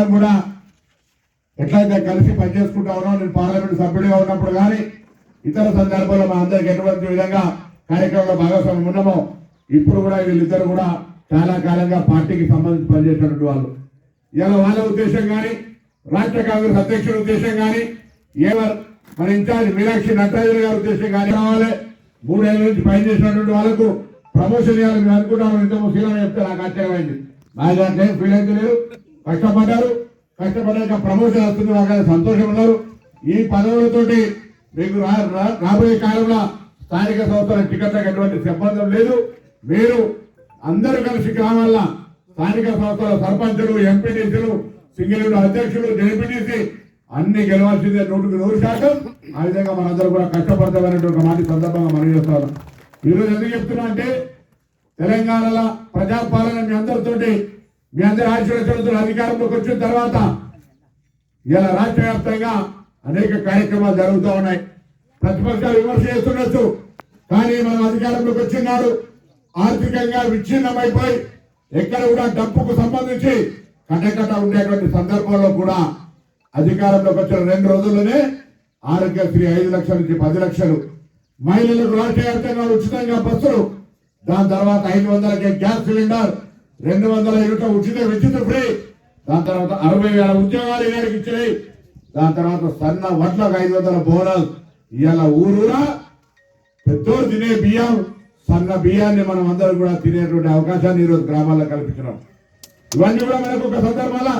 గారు కూడా ఎట్లయితే కలిసి పనిచేసుకుంటా ఉన్నాం నేను పార్లమెంట్ సభ్యుడిగా ఉన్నప్పుడు కానీ ఇతర సందర్భాల్లో మా అందరికి ఎటువంటి విధంగా కార్యక్రమంలో భాగస్వామ్యం ఉన్నామో ఇప్పుడు కూడా వీళ్ళిద్దరు కూడా చాలా కాలంగా పార్టీకి సంబంధించి పనిచేసినటువంటి వాళ్ళు. ఇలా వాళ్ళ ఉద్దేశం కానీ రాష్ట్ర కాంగ్రెస్ అధ్యక్షుడి ఉద్దేశం కానీ ఏవర్ మన ఇన్ఛార్జ్ మీనాక్షి నటరాజన్ గారి ఉద్దేశం కానీ రావాలి. మూడేళ్ళ నుంచి పనిచేసినటువంటి వాళ్ళకు ప్రమోషన్ ఇవ్వాలని మేము అనుకుంటాము ఇంతకు శీలం చెప్తే నాకు ఆశ్చర్యమైంది. నా దాంట్లో ఫీల్ అయితే లేదు. కష్టపడ్డారు. కష్టపడ్డాక ప్రమోషన్ వస్తుంది నాకు సంతోషం ఉన్నారు ఈ పదవులతోటి మీకు రా- రా- రాబోయే కాలంలో స్థానిక సంస్థల టికెట్లకు ఎటువంటి సంబంధం లేదు. మీరు అందరూ కలిసి గ్రామాల్లో స్థానిక సంస్థల సర్పంచులు ఎంపీటీసీలు సింగిల్ అధ్యక్షులు జడ్పీటీసీ అన్ని గెలవాల్సిందే నూటికి నూరు శాతం. ఆ విధంగా మనందరూ కూడా కష్టపడతామనేటువంటి ఒక మాట సందర్భంగా మనం చేస్తాను ఈరోజు ఎందుకు చెప్తున్నా అంటే తెలంగాణలో ప్రజాపాలన మీ అందరితోటి మీ అందరి ఆశీర్వచనతో అధికారంలోకి వచ్చిన తర్వాత ఇలా రాష్ట్ర వ్యాప్తంగా అనేక కార్యక్రమాలు జరుగుతూ ఉన్నాయి. ప్రతిపక్షాలు విమర్శ చేస్తుండొచ్చు కానీ మనం అధికారంలోకి వచ్చినాడు ఆర్థికంగా విచ్ఛిన్నమైపోయి ఎక్కడ కూడా డబ్బుకు సంబంధించి కటకట ఉండేటువంటి సందర్భంలో కూడా అధికారంలోకి వచ్చిన రెండు రోజుల్లోనే ఆరోగ్యశ్రీ ఐదు లక్షల నుంచి పది లక్షలు. మహిళలకు రాష్ట్ర వ్యాప్తంగా ఉచితంగా బస్సులు దాని తర్వాత ఐదు వందలకే గ్యాస్ సిలిండర్ రెండు వందల యూనిట్ల ఉచిత విద్యుత్ ఫ్రీ. దాని తర్వాత అరవై వేల ఉద్యోగాలు ఈనాడికి ఇచ్చినాయి. దాని తర్వాత సన్న వడ్లకు ఐదు వందల బోనస్ ఇవాళ ఊరూరా పెద్దోరు తినే బియ్యం సన్న బియ్యాన్ని మనం అందరం కూడా తినేటువంటి అవకాశాన్ని ఈరోజు గ్రామాల్లో కల్పించడం ఇవన్నీ కూడా మనకు ఒక సందర్భాల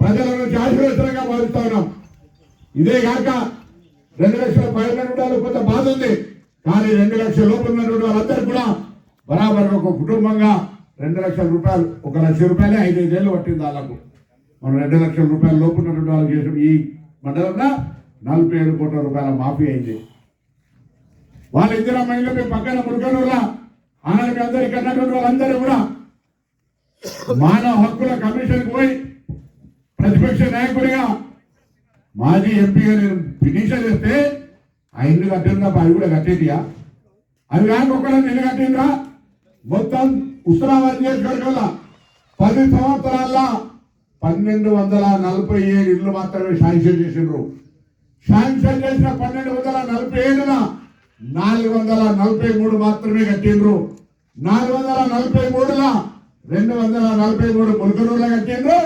ప్రజల నుంచి ఆశీర్వచనంగా భావిస్తా ఉన్నాం. ఇదే కాక రెండు లక్షల పైన ఉండాలి కొంత బాధ ఉంది. కానీ రెండు లక్షల లోపల ఉన్నటువంటి వాళ్ళందరూ కూడా బరాబర్ ఒక కుటుంబంగా రెండు లక్షల రూపాయలు ఒక లక్ష రూపాయలే ఐదు ఐదేళ్ళు పట్టింది వాళ్ళకు. మనం రెండు లక్షల రూపాయల లోపు ఉన్నటువంటి వాళ్ళు చేసిన ఈ మండలంలో నలభై ఏడు కోట్ల రూపాయల మాఫీ అయింది. వాళ్ళ ఇద్దరు అమ్మాయిలు మీ పక్కన మురుగనూరులా ఆనాడు అందరు ఇక్కడ వాళ్ళందరూ కూడా మానవ హక్కుల కమిషన్కి పోయి ప్రతిపక్ష నాయకుడిగా మాజీ ఎంపీగా నేను పిటిషన్ చేస్తే ఆ ఇల్లు కట్టిందా అవి కూడా కట్టేటియా అవి కాక ఒకళ్ళని ఇల్లు కట్టిందా మొత్తం ఉత్తరాబాద్ నియోజకవర్గంలో పది సంవత్సరాల్లో పన్నెండు వందల నలభై ఏడు ఇల్లు మాత్రమే శాంక్షన్ చేసిండ్రు. శాంక్షన్ చేసిన పన్నెండు వందల నలభై ఏడున నాలుగు వందల నలభై మూడు మాత్రమే కట్టిండ్రు. నాలుగు వందల నలభై మూడుల రెండు వందల నలభై మూడు ములుగురులో కట్టిండ్రు.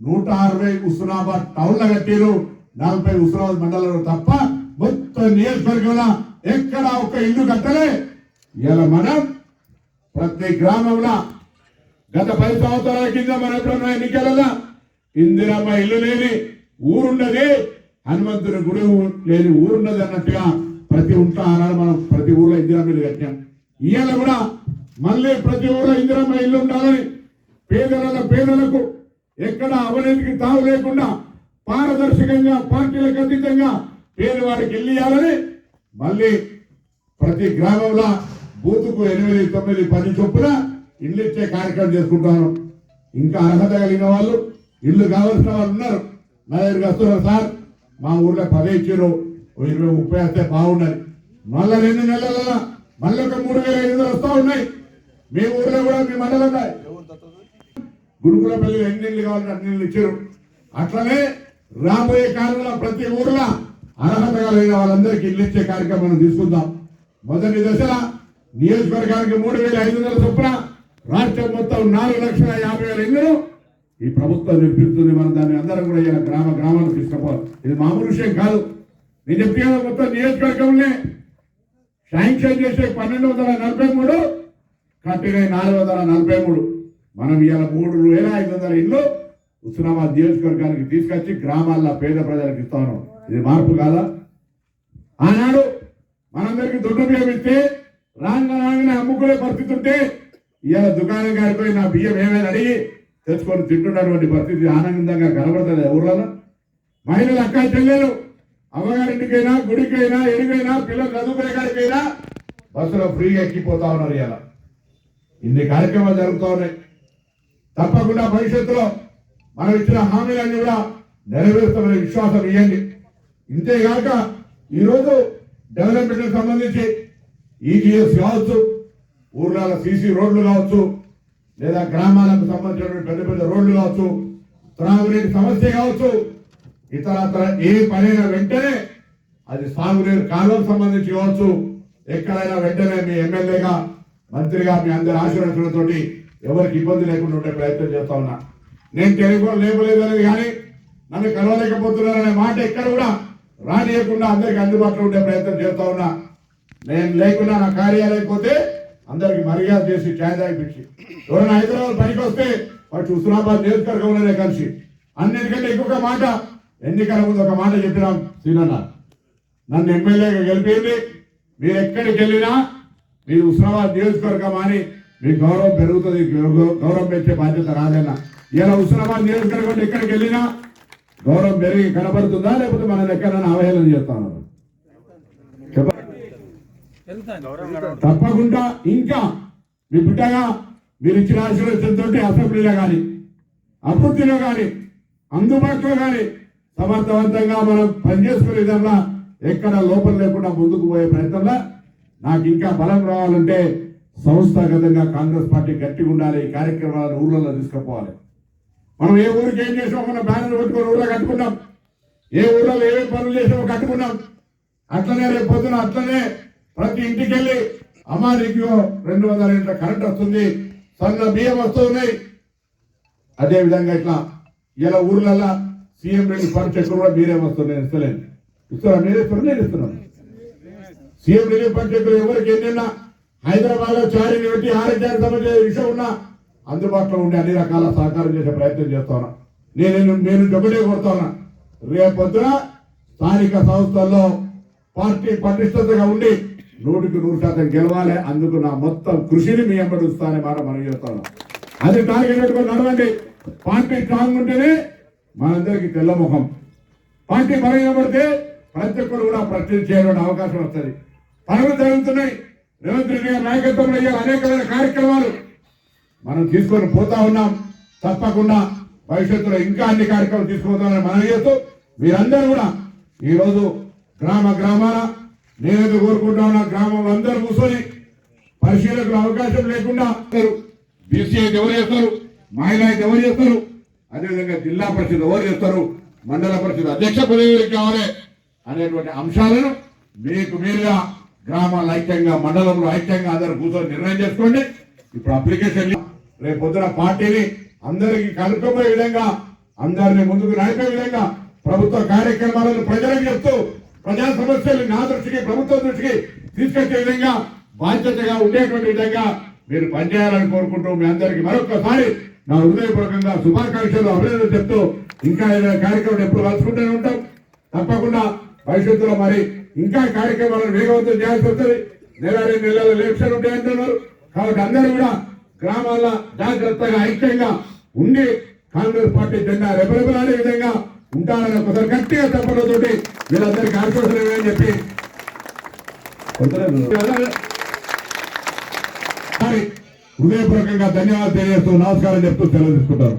నూట అరవై హుస్నాబాద్ టౌన్లో కట్టిరు నలభై హుస్నాబాద్ మండలంలో తప్ప మొత్తం నియోజకవర్గంలో ఎక్కడ ఒక ఇల్లు కట్టలే. ఇలా మనం ప్రతి గ్రామంలో గత పది సంవత్సరాల కింద మన ఎప్పుడున్న ఎన్నికలలో ఇందిరమ్మ ఇల్లు లేని ఊరున్నది హనుమంతుని గుడి లేని ఊరున్నది అన్నట్టుగా ప్రతి ఉంట ఆనాడు మనం ప్రతి ఊర్లో ఇందిరమ్మ ఇల్లు కట్టాం. ఇవాళ కూడా మళ్ళీ ప్రతి ఊర్లో ఇందిరమ్మ ఇల్లు ఉండాలని పేదల పేదలకు ఎక్కడ అవినీతికి తావు లేకుండా పారదర్శకంగా పార్టీలకు అతీతంగా పేదవాడికి ఇల్లు ఇవ్వాలని మళ్ళీ ప్రతి గ్రామంలో బూతుకు ఎనిమిది తొమ్మిది పది చొప్పున ఇల్లు ఇచ్చే కార్యక్రమం చేసుకుంటాను. ఇంకా అర్హత కలిగిన వాళ్ళు ఇల్లు కావాల్సిన వాళ్ళు ఉన్నారు. నా దగ్గరికి వస్తున్నారు సార్ మా ఊర్లో పదే ఇచ్చారు. ఇరవై ముప్పై వస్తే బాగున్నది మళ్ళా రెండు నెలల మళ్ళీ ఒక మూడు వేల ఐదు వందలు వస్తా ఉన్నాయి. మీ ఊర్లో కూడా మీ మండలంలో గురుకుల పల్లి ఎన్ని ఇళ్ళు కావాలంటే అన్ని ఇళ్ళు ఇచ్చారు. అట్లనే రాబోయే కాలంలో ప్రతి ఊర్లో అర్హత కలిగిన వాళ్ళందరికీ ఇల్లు ఇచ్చే కార్యక్రమం మనం తీసుకుందాం. మొదటి దశలో నియోజకవర్గానికి మూడు వేల ఐదు వందల చొప్పున రాష్ట్రం మొత్తం నాలుగు లక్షల యాభై వేల ఇళ్ళు ఈ ప్రభుత్వం నిర్మిస్తుంది. మనం దాన్ని అందరం కూడా ఇలా గ్రామ గ్రామాలకు తీసుకుపోవాలి. ఇది మామూలు విషయం కాదు. నేను చెప్పిన మొత్తం నియోజకవర్గంలో శాంక్షన్ చేసే పన్నెండు వందల నలభై మూడు కట్టిన నాలుగు వందల నలభై మూడు. మనం ఇవాళ మూడు వేల ఐదు వందల ఇల్లు ఉస్మానాబాద్ నియోజకవర్గానికి తీసుకొచ్చి గ్రామాల్లో పేద ప్రజలకు ఇస్తాను ఇది మార్పు కాదా? ఆనాడు మనందరికీ దుడ్డు బియ్యం ఇస్తే రాంగ రాగానే అమ్ముకునే పరిస్థితి ఉంటే ఇవాళ దుకాణం గారిపోయి నా బియ్యం ఏమైనా అడిగి తెచ్చుకొని తింటున్నటువంటి పరిస్థితి ఆనందంగా కనబడుతుంది ఊర్లలో. మహిళలు అక్క చెల్లెలు అమ్మగారింటికైనా గుడికైనా ఎడికైనా పిల్లలు చదువుకునే గారికైనా బస్సులో ఫ్రీగా ఎక్కిపోతా ఉన్నారు ఇలా ఇన్ని కార్యక్రమాలు జరుగుతూ ఉన్నాయి. తప్పకుండా భవిష్యత్తులో మనం ఇచ్చిన హామీలన్నీ కూడా నెరవేరుస్తామనే విశ్వాసం ఇవ్వండి. ఇంతేగాక ఈరోజు డెవలప్మెంట్కి సంబంధించి ఈజీఎస్ కావచ్చు ఊర్లలో సీసీ రోడ్లు కావచ్చు లేదా గ్రామాలకు సంబంధించినటువంటి పెద్ద పెద్ద రోడ్లు కావచ్చు త్రాగునీటి సమస్య కావచ్చు ఇతర ఏ పనైనా వెంటనే అది సాగునీరు కాలువకు సంబంధించి కావచ్చు ఎక్కడైనా వెంటనే మీ ఎమ్మెల్యేగా మంత్రిగా మీ అందరి ఆశీర్వచనతో ఎవరికి ఇబ్బంది లేకుండా ఉండే ప్రయత్నం చేస్తా ఉన్నా. నేను టెలిఫోన్ లేపలేదనేది కానీ నన్ను కలవలేకపోతున్నారనే మాట ఎక్కడ కూడా రానియకుండా అందరికి అందుబాటులో ఉండే ప్రయత్నం చేస్తా ఉన్నా. నేను లేకుండా నా కార్యాలయం పోతే అందరికి మర్యాద చేసి ఛాయ్ తాగిపించి. ఎవరైనా హైదరాబాద్ పనికి వస్తే వాటి హుస్నాబాద్ నియోజకవర్గంలోనే కలిసి. అన్నిటికంటే ఇంకొక మాట ఎన్నికల ముందు ఒక మాట చెప్పినాం సీనన్న. నన్ను ఎమ్మెల్యేగా గెలిపింది. మీరు ఎక్కడికి వెళ్ళినా మీ హుస్నాబాద్ నియోజకవర్గం అని మీ గౌరవం పెరుగుతుంది గౌరవం పెంచే బాధ్యత రాదన్న. ఇలా హుస్నాబాద్ నియోజకవర్గం ఎక్కడికి వెళ్ళినా గౌరవం పెరిగి కనబడుతుందా? లేకపోతే మనం ఎక్కడైనా అవహేళన చేస్తా ఉన్నారు? తప్పకుండా ఇంకా మీ బిడ్డగా మీరు ఇచ్చిన ఆశీర్వచనంతో అసెంబ్లీలో కానీ అభివృద్ధిలో కానీ అందుబాటులో కానీ సమర్థవంతంగా మనం పనిచేసుకునే విధంగా ఎక్కడ లోపం లేకుండా ముందుకు పోయే ప్రయత్నంలో నాకు ఇంకా బలం రావాలంటే సంస్థాగతంగా కాంగ్రెస్ పార్టీ గట్టిగా ఉండాలి. ఈ కార్యక్రమాలను ఊర్లలో తీసుకుపోవాలి. మనం ఏ ఊరికి ఏం చేసామో మనం బ్యానర్ పెట్టుకొని ఊళ్ళో కట్టుకున్నాం. ఏ ఊళ్ళో ఏమేమి పనులు చేసామో కట్టుకున్నాం. అట్లనే రేపు పొద్దున అట్లనే ప్రతి ఇంటికి వెళ్ళి అమ్మా నీకు రెండు వందల యూనిట్ల కరెంట్ వస్తుంది. సన్న బియ్యం వస్తున్నాయి అదే విధంగా ఇట్లా ఇలా ఊర్లల్లా సీఎం రెడ్డి పర్ చెక్కులు కూడా మీరే వస్తున్నాయి. ఇస్తలేండి ఇస్తున్నాను మీరే ఇస్తున్నా నేను ఇస్తున్నాను సీఎం రిలీఫ్ ఫండ్ చెక్కులు ఎవరికి ఎన్నిన్నా? హైదరాబాద్లో చారిని పెట్టి ఆరోగ్యానికి సంబంధించిన విషయం ఉన్నా అందుబాటులో ఉండే అన్ని రకాల సహకారం చేసే ప్రయత్నం చేస్తాను నేను నేను ఒకటే కొడతాను రేపొద్దున స్థానిక సంస్థల్లో పార్టీ పటిష్టతగా ఉండి నూటికి నూరు శాతం గెలవాలి. అందుకు నా మొత్తం కృషిని మీ ఎంబడి ఉంచుతానే మాట మనం చేస్తాను అది టార్గెట్ పెట్టుకొని నడవండి పార్టీ స్ట్రాంగ్ ఉంటేనే మనందరికి తెల్లముఖం పార్టీ బలహీనపడితే ప్రతి ఒక్కరు కూడా ప్రశ్నించేటువంటి అవకాశం వస్తుంది. పనులు జరుగుతున్నాయి. రేవంత్ రెడ్డి గారి నాయకత్వంలో ఇవాళ అనేకమైన కార్యక్రమాలు మనం తీసుకొని పోతా ఉన్నాం. తప్పకుండా భవిష్యత్తులో ఇంకా అన్ని కార్యక్రమాలు తీసుకుపోతామని మనం చేస్తూ మీరందరూ కూడా ఈరోజు గ్రామ గ్రామాల నేనైతే కోరుకుంటా ఉన్నా గ్రామంలో అందరూ కూర్చొని పరిశీలకులు అవకాశం లేకుండా బీసీ అయితే ఎవరు చేస్తారు? మహిళ అయితే ఎవరు చేస్తారు? అదేవిధంగా జిల్లా పరిషత్ ఎవరు చేస్తారు? మండల పరిషత్ అధ్యక్ష పదవి కావాలి అనేటువంటి అంశాలను మీకు మీరుగా గ్రామాల ఐక్యంగా మండలంలో ఐక్యంగా అందరూ కూర్చొని నిర్ణయం చేసుకోండి. ఇప్పుడు అప్లికేషన్ రేపు పొద్దున పార్టీని అందరికి కలుపుకుపోయే విధంగా అందరిని ముందుకు నడిపే విధంగా ప్రభుత్వ కార్యక్రమాలను ప్రజలకు చెప్తూ ప్రజా సమస్యలు నా దృష్టికి ప్రభుత్వ దృష్టికి తీసుకొచ్చే విధంగా బాధ్యతగా ఉండేటువంటి విధంగా మీరు పనిచేయాలని కోరుకుంటూ మీ అందరికీ మరొకసారి నా హృదయపూర్వకంగా శుభాకాంక్షలు అభినందనలు చెప్తూ ఇంకా ఏదైనా కార్యక్రమం ఎప్పుడు కలుసుకుంటూనే ఉంటాం. తప్పకుండా భవిష్యత్తులో మరి ఇంకా కార్యక్రమాలను వేగవంతం చేయాల్సి వస్తుంది. నెల రెండు నెలల ఎలక్షన్ ఉంటాయి కాబట్టి అందరూ కూడా గ్రామాల్లో జాగ్రత్తగా ఐక్యంగా ఉండి కాంగ్రెస్ పార్టీ జెండా రెపరెపలాడే విధంగా ఉంటారని ఒకసారి గట్టిగా చెప్పడంతోటి వీళ్ళందరికీ ఆశ్వాసన అని చెప్పి హృదయపూర్వకంగా ధన్యవాదాలు తెలియజేస్తూ నమస్కారం చెప్తూ సెలవు తీసుకుంటారు